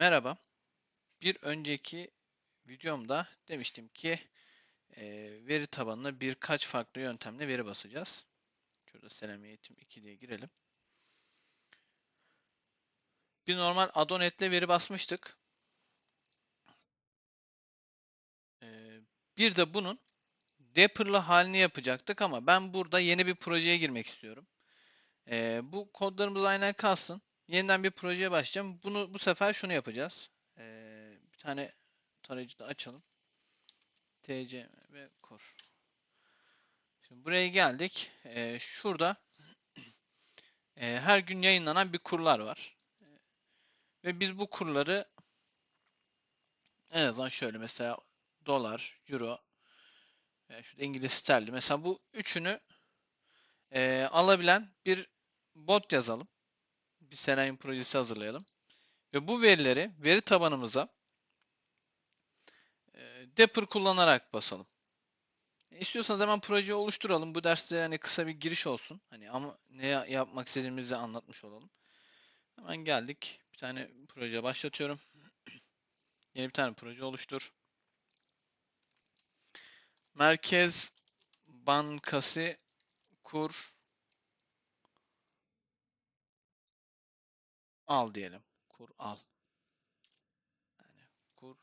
Merhaba. Bir önceki videomda demiştim ki e, veri tabanına birkaç farklı yöntemle veri basacağız. Şurada Selami Eğitim 2 diye girelim. Bir normal Adonet ile veri basmıştık. E, bir de bunun Dapper'lı halini yapacaktık ama ben burada yeni bir projeye girmek istiyorum. E, bu kodlarımız aynen kalsın. Yeniden bir projeye başlayacağım. Bunu bu sefer şunu yapacağız. Ee, bir tane tarayıcı da açalım. TC ve kur. Şimdi buraya geldik. Ee, şurada e, her gün yayınlanan bir kurlar var. Ve biz bu kurları en azından şöyle mesela dolar, euro, e, şurada İngiliz sterlin. Mesela bu üçünü e, alabilen bir bot yazalım bir Selenium projesi hazırlayalım. Ve bu verileri veri tabanımıza e, Dapper kullanarak basalım. E, istiyorsanız hemen projeyi oluşturalım. Bu derste hani kısa bir giriş olsun. Hani ama ne yapmak istediğimizi anlatmış olalım. Hemen geldik. Bir tane proje başlatıyorum. Yeni bir tane proje oluştur. Merkez Bankası kur al diyelim. Kur al. Yani kur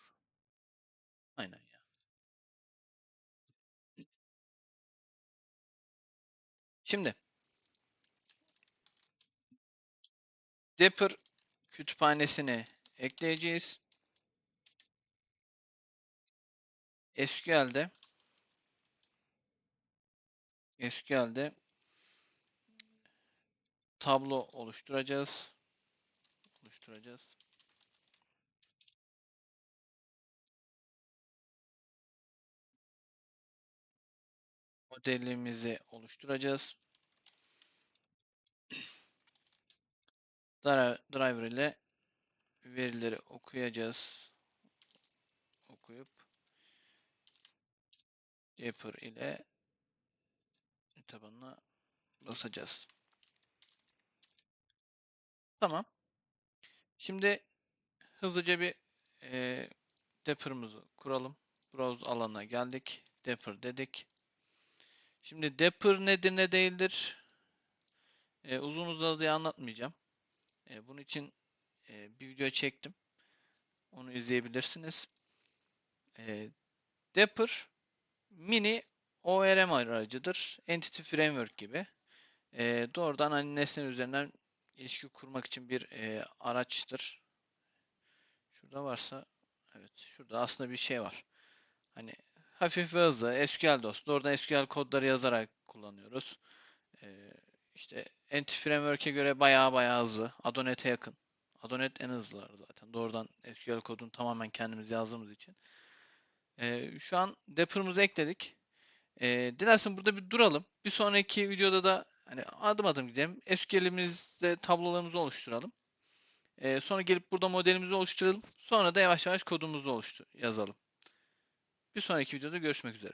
aynen ya. Şimdi Dapper kütüphanesini ekleyeceğiz. SQL'de SQL'de tablo oluşturacağız. Oluşturacağız. Modelimizi oluşturacağız. Driver ile verileri okuyacağız. Okuyup Jupyter ile tabanına basacağız. Tamam. Şimdi hızlıca bir e, Dapper'ımızı kuralım. Browse alanına geldik. Dapper dedik. Şimdi Dapper nedir ne değildir? E, uzun uzadıya anlatmayacağım. E, bunun için e, bir video çektim. Onu izleyebilirsiniz. E, Dapper mini ORM aracıdır. Entity Framework gibi. E, doğrudan hani nesne üzerinden ilişki kurmak için bir e, araçtır. Şurada varsa evet şurada aslında bir şey var. Hani hafif ve hızlı SQL dostu. Oradan SQL kodları yazarak kullanıyoruz. Ee, işte Entity Framework'e göre bayağı bayağı hızlı. Adonet'e yakın. Adonet en hızlıları zaten. Doğrudan SQL kodunu tamamen kendimiz yazdığımız için. Ee, şu an Dapper'ımızı ekledik. Ee, dilersen burada bir duralım. Bir sonraki videoda da hani adım adım gidelim. SQL'imizde tablolarımızı oluşturalım. Ee, sonra gelip burada modelimizi oluşturalım. Sonra da yavaş yavaş kodumuzu oluştur yazalım. Bir sonraki videoda görüşmek üzere.